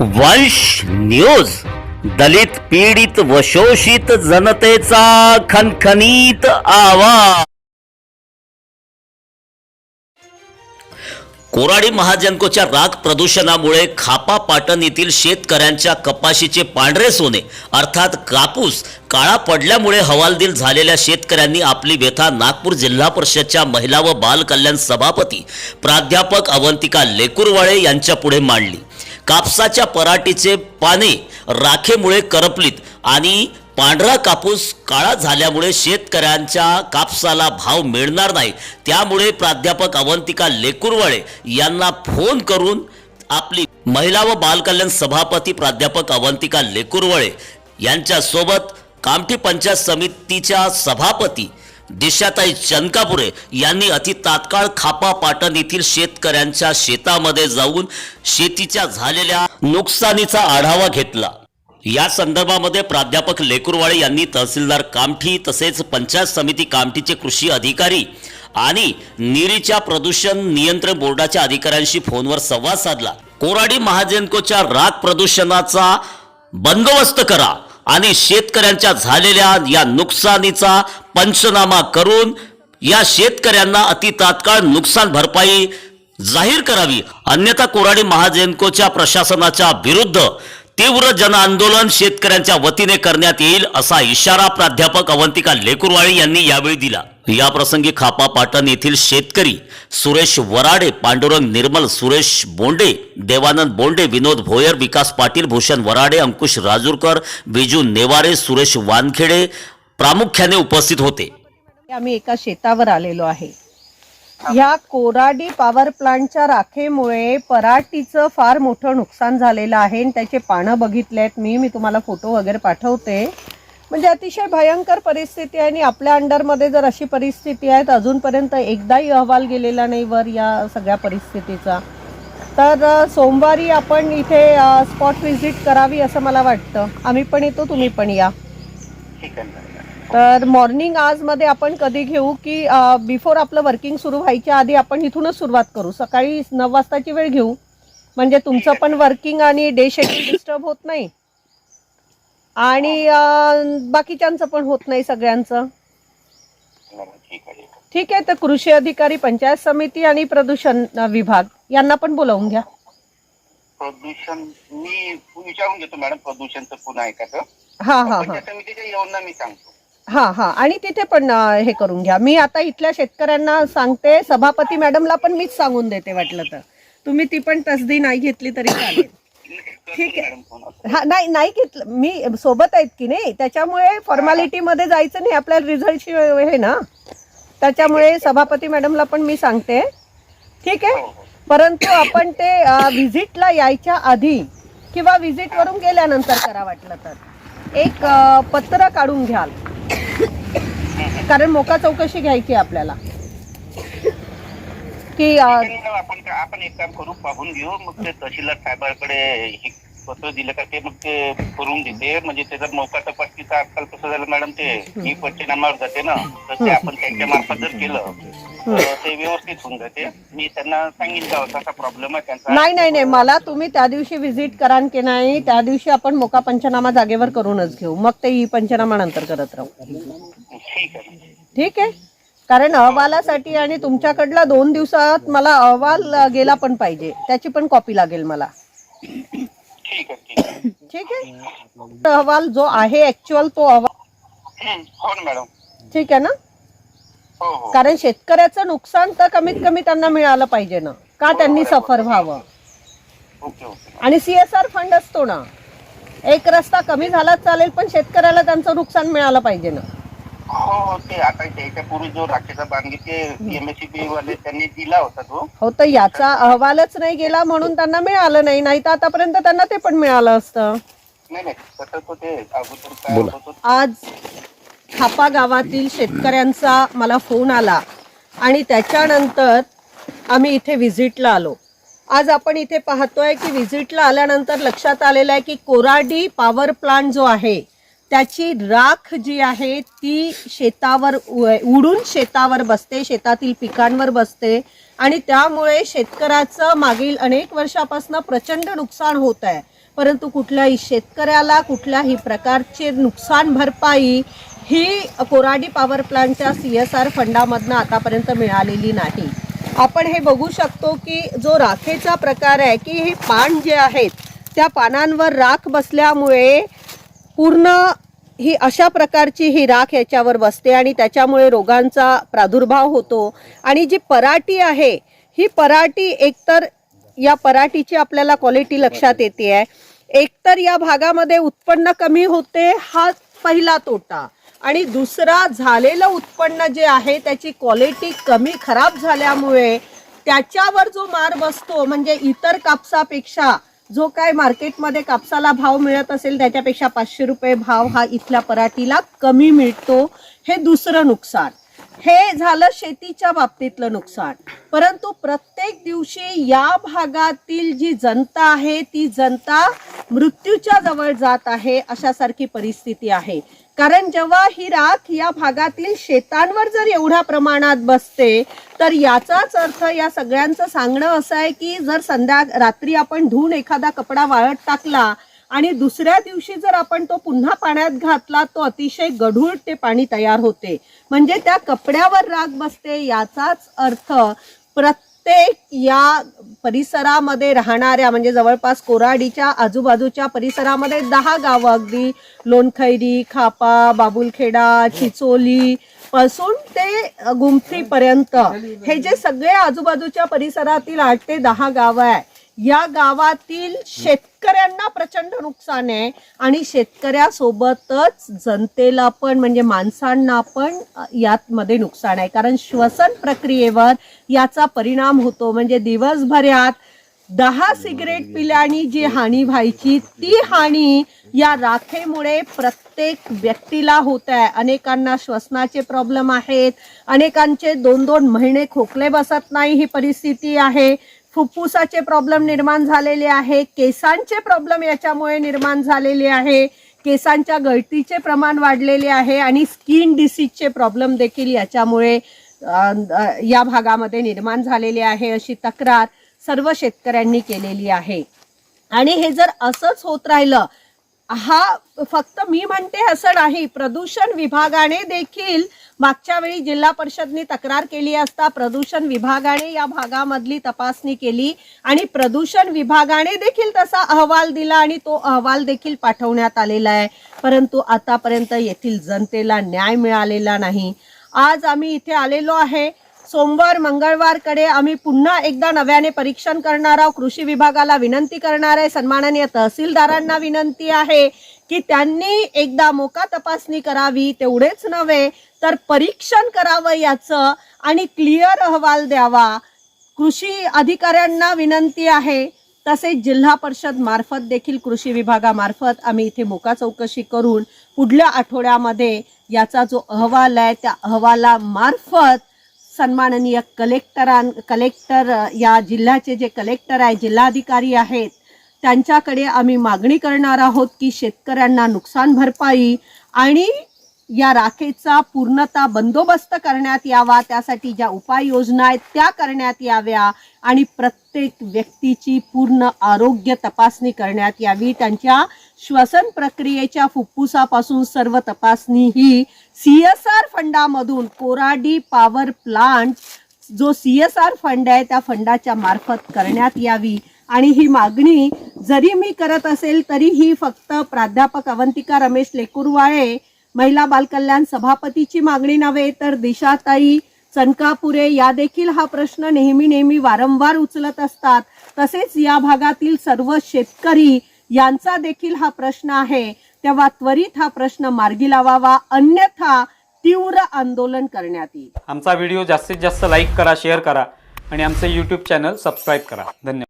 वंश न्यूज. दलित पीडित व शोषित जनतेचा खनखनीत आवाज. कोराडी महाजनकोच्या राग प्रदूषणामुळे खापा पाटण येथील शेतकऱ्यांच्या कपाशीचे पांढरे सोने अर्थात कापूस काळा पडल्यामुळे हवालदिल झालेल्या शेतकऱ्यांनी आपली व्यथा नागपूर जिल्हा परिषदच्या महिला व बाल कल्याण सभापती प्राध्यापक अवंतिका लेकुरवाळे यांच्या पुढे मांडली. कापसाच्या पराटीचे पाने राखेमुळे करपलीत आणि पांढरा कापूस काळा झाल्यामुळे शेतकऱ्यांच्या कापसाला भाव मिळणार नाही. त्यामुळे प्राध्यापक अवंतिका लेकुरवाळे यांना फोन करून आपली महिला व बालकल्याण सभापती प्राध्यापक अवंतिका लेकुरवळे यांच्यासोबत कामठी पंचायत समितीच्या सभापती दिशाताई चनकापुरे यांनी अति तात्काळ खापा पाटण येथील शेतकऱ्यांच्या शेतामध्ये जाऊन शेतीच्या झालेल्या नुकसानीचा आढावा घेतला. या संदर्भामध्ये प्राध्यापक लेकुरवाळे यांनी तहसीलदार कामठी तसेच पंचायत समिती कामठीचे कृषी अधिकारी आणि निरीच्या प्रदूषण नियंत्रण बोर्डाच्या अधिकाऱ्यांशी फोनवर संवाद साधला. कोराडी महाजनकोच्या राग प्रदूषणाचा बंदोबस्त करा. आणि शेतकऱ्यांच्या झालेल्या या नुकसानीचा पंचनामा करून या शेतकऱ्यांना अति तात्काळ नुकसान भरपाई जाहीर करावी. अन्यथा कोराडी महाजेनकोच्या प्रशासनाच्या विरुद्ध तीव्र जनआंदोलन शेतकऱ्यांच्या वतीने करण्यात येईल असा इशारा प्राध्यापक अवंतिका लेकुरवाळे यांनी यावेळी दिला. या प्रसंगी खापा पाटण येथील शेतकरी सुरेश वराडे पांडुरंग निर्मल सुरेश बोंडे देवानंद बोंडे विनोद भोयर विकास पाटील भूषण वराडे अंकुश राजूरकर बिजू नेवारे सुरेश वानखेडे प्रामुख्याने उपस्थित होते. आम्ही एका शेतावर आलेलो आहे. ह्या कोराडी पॉवर प्लांटच्या राखेमुळे पराटीचं फार मोठं नुकसान झालेलं आहे. आणि त्याचे पानं बघितले आहेत मी मी तुम्हाला फोटो वगैरे पाठवते. म्हणजे अतिशय भयंकर परिस्थिती आहे आणि आपल्या अंडरमध्ये जर अशी परिस्थिती आहे तर अजूनपर्यंत एकदाही अहवाल गेलेला नाही वर या सगळ्या परिस्थितीचा. तर सोमवारी आपण इथे स्पॉट व्हिजिट करावी असं मला वाटतं. आम्ही पण येतो तुम्ही पण या. ठीक आहे. तर मॉर्निंग आज मध्ये आपण कधी घेऊ की बिफोर आपलं वर्किंग सुरू व्हायच्या आधी आपण इथूनच सुरुवात करू. सकाळी नऊ वाजताची वेळ घेऊ. म्हणजे तुमचं पण वर्किंग आणि डे शेड्यूल डिस्टर्ब होत नाही. आणि बाकीच्यांचं पण होत नाही सगळ्यांचं. ठीक आहे तर कृषी अधिकारी पंचायत समिती आणि प्रदूषण विभाग यांना पण बोलावून घ्या. प्रदूषण मी विचारून घेतो मॅडम प्रदूषणचं पुन्हा हा हा हा. समितीच्या येऊन मी सांगतो. हा हा. आणि तिथे पण हे करून घ्या. मी आता इथल्या शेतकऱ्यांना सांगते सभापती मॅडमला पण मीच सांगून देते वाटलं तर. तुम्ही ती पण तसदी नाही घेतली तरी चालेल. ठीक आहे. हा नाही नाही घेतलं. मी सोबत आहेत की नाही? त्याच्यामुळे फॉर्मॅलिटी मध्ये जायचं नाही. आपल्याला रिझल्टची हे ना? त्याच्यामुळे सभापती मॅडमला पण मी सांगते. ठीक आहे? परंतु आपण ते व्हिजिटला यायच्या आधी किंवा व्हिजिट वरून गेल्यानंतर करा वाटलं तर. एक पत्र काढून घ्याल. कारण मोका चौकशी घ्यायची आपल्याला. की आपण आपण एक काम करू पाहून घेऊ. मग ते तहसीलदार साहेबांकडे पत्र दिलं का ते मग ते करून देते म्हणजे त्याचा मोका तपासणीचा आजकाल कसं झालं मॅडम ते? ही पंचनामावर जाते ना. तर ते आपण त्यांच्या मार्फत जर केलं तर ते व्यवस्थित होऊन जाते. मी त्यांना सांगेन का असा प्रॉब्लेम आहे त्यांचा? नाही नाही नाही. मला तुम्ही त्या दिवशी व्हिजिट करान की नाही त्या दिवशी आपण मोका पंचनामा जागेवर करूनच घेऊ. मग ते ई पंचनामा नंतर करत राहू. ठीक आहे. ना. ठीक आहे? कारण अहवालासाठी आणि तुमच्याकडला दोन दिवसात मला अहवाल गेला पण पाहिजे. त्याची पण कॉपी लागेल मला. ठीक आहे? ठीक आहे ठीक आहे अहवाल जो आहे ऍक्च्युअल तो अहवाल हम्म, हो ना मॅडम. ठीक आहे ना? हो हो. कारण शेतकऱ्याचं नुकसान तर कमीत कमी त्यांना मिळालं पाहिजे ना. का त्यांनी सफर व्हावं? Okay okay. आणि सी एस आर फंड असतो ना. एक रस्ता कमी झालाच चालेल पण शेतकऱ्याला त्यांचं नुकसान मिळालं पाहिजे ना. हो हो, ते आता त्याच्या पूर्वी जो राखेचा बांधगी ते एमएससीबी वाले त्यांनी दिला होता तो. हो तर याचा अहवालच नाही गेला म्हणून त्यांना मिळालं नाही नाही तर आतापर्यंत त्यांना ते पण मिळालं असतं. नाही नाही तसं तो ते अगोदर काय होतं तो आज खापा गावातील शेतकऱ्यांचा मला फोन आला आणि त्याच्यानंतर आम्ही इथे व्हिजिटला आलो. आज आपण इथे पाहतोय की व्हिजिटला आल्यानंतर लक्षात आलेलं आहे की कोराडी पॉवर प्लांट जो आहे त्याची राख जी आहे ती शेतावर उ- उडून शेतावर बसते शेतातील पिकांवर बसते. आणि त्यामुळे शेतकऱ्याचं मागील अनेक वर्षापासून प्रचंड नुकसान होत आहे. परंतु कुठल्याही शेतकऱ्याला कुठल्याही प्रकारचे नुकसान भरपाई ही कोराडी पॉवर प्लांटच्या सी एस आर फंडामधनं आतापर्यंत मिळालेली नाही. आपण हे बघू शकतो की जो राखेचा प्रकार आहे की हे पान जे आहेत त्या पानांवर राख बसल्यामुळे पूर्ण ही अशा प्रकारची ही राख याच्यावर बसते आणि त्याच्यामुळे रोगांचा प्रादुर्भाव होतो. आणि जी पराठी आहे ही पराठी एकतर या पराठीची आपल्याला क्वालिटी लक्षात येते आहे एकतर या भागामध्ये उत्पन्न कमी होते हा पहिला तोटा. आणि दुसरा झालेलं उत्पन्न जे आहे त्याची क्वालिटी कमी खराब झाल्यामुळे त्याच्यावर जो मार बसतो म्हणजे इतर कापसापेक्षा जो काय मार्केटमध्ये कापसाला भाव मिळत असेल त्याच्यापेक्षा पाचशे रुपये भाव हा इथल्या पराठीला कमी मिळतो. हे दुसरं नुकसान. हे झालं शेतीच्या बाबतीतलं नुकसान. परंतु प्रत्येक दिवशी या भागातील जी जनता आहे ती जनता मृत्यूच्या जवळ जात आहे अशासारखी परिस्थिती आहे. कारण जेव्हा ही राख या भागातील शेतांवर जर एवढ्या प्रमाणात बसते तर याचाच अर्थ या सगळ्यांचं सांगणं असं आहे की जर संध्या रात्री आपण धुवून एखादा कपडा वाळत टाकला आणि दुसऱ्या दिवशी जर आपण तो पुन्हा पाण्यात घातला तो अतिशय गढूळ ते पाणी तयार होते. म्हणजे त्या कपड्यावर राग बसते याचाच अर्थ प्रत्येक या परिसरामध्ये राहणाऱ्या म्हणजे जवळपास कोराडीच्या आजूबाजूच्या परिसरामध्ये दहा गावं अगदी. लोणखैरी खापा बाबुलखेडा चिचोली पासून ते गुमथीपर्यंत हे जे सगळे आजूबाजूच्या परिसरातील आठ ते दहा गावं आहे या गावातील शेतकऱ्यांना प्रचंड नुकसान आहे. आणि शेतकऱ्यासोबतच जनतेला पण म्हणजे माणसांना पण यात मध्ये नुकसान आहे. कारण श्वसन प्रक्रियेवर याचा परिणाम होतो. म्हणजे दिवसभरात दहा सिगरेट पिल्याने जी हानी व्हायची ती हानी या राखेमुळे प्रत्येक व्यक्तीला होत आहे. अनेकांना श्वसनाचे प्रॉब्लेम आहेत. अनेकांचे दोन दोन महिने खोकले बसत नाही ही परिस्थिती आहे. फुफ्फुसाचे प्रॉब्लेम निर्माण झालेले आहे केसांचे प्रॉब्लेम याच्यामुळे निर्माण झालेले आहे केसांच्या गळतीचे प्रमाण वाढलेले आहे आणि स्किन डिसीजचे प्रॉब्लेम देखील याच्यामुळे या भागामध्ये निर्माण झालेले आहे अशी तक्रार सर्व शेतकऱ्यांनी केलेली आहे. आणि हे जर असंच होत राहिलं हा फक्त मी म्हणते असं नाही. प्रदूषण विभागाने देखील मागच्या वेळी जिल्हा परिषदनी तक्रार केली असता प्रदूषण विभागाने या भागामधली तपासणी केली आणि प्रदूषण विभागाने देखील तसा अहवाल दिला आणि तो अहवाल देखील पाठवण्यात आलेला आहे. परंतु आतापर्यंत येथील जनतेला न्याय मिळालेला नाही. आज आम्ही इथे आलेलो आहे. सोमवार मंगळवारकडे आम्ही पुन्हा एकदा नव्याने परीक्षण करणार आहोत. कृषी विभागाला विनंती करणार आहे. सन्माननीय तहसीलदारांना विनंती आहे की त्यांनी एकदा मोका तपासणी करावी तेवढेच नव्हे तर परीक्षण करावं याचं आणि क्लिअर अहवाल द्यावा. कृषी अधिकाऱ्यांना विनंती आहे. तसेच जिल्हा परिषद मार्फत देखील कृषी विभागामार्फत आम्ही इथे मोका चौकशी करून पुढल्या आठवड्यामध्ये याचा जो अहवाल आहे त्या अहवालामार्फत सन्माननीय कलेक्टरां कलेक्टर या जिल्ह्याचे जे कलेक्टर आहे जिल्हाधिकारी आहेत त्यांच्याकडे आम्ही मागणी करणार आहोत की शेतकऱ्यांना नुकसान भरपाई आणि या राखेचा पूर्णता बंदोबस्त करण्यात यावा त्यासाठी ज्या उपाययोजना आहेत त्या करण्यात याव्या आणि प्रत्येक व्यक्तीची पूर्ण आरोग्य तपासणी करण्यात यावी त्यांच्या श्वसन प्रक्रियेच्या फुफ्फुसापासून सर्व तपासणी ही सी एस आर फंडामधून कोराडी पॉवर प्लांट जो सी एस आर फंड आहे त्या फंडाच्या मार्फत करण्यात यावी. आणि ही मागणी जरी मी करत असेल तरी ही फक्त प्राध्यापक अवंतिका रमेश लेकुरवाळे महिला बालकल्याण सभापतीची मागणी नव्हे तर दिशाताई चनकापुरे या देखील हा प्रश्न नेहमी नेहमी वारंवार उचलत असतात. तसेच या भागातील सर्व शेतकरी यांचा देखील हा प्रश्न आहे. तेव्हा त्वरित हा प्रश्न मार्गी लावावा. अन्यथा तीव्र आंदोलन करण्यात येईल. आमचा व्हिडिओ जास्तीत जास्त लाईक करा शेअर करा आणि आमचं यूट्यूब चॅनल सबस्क्राईब करा. धन्यवाद.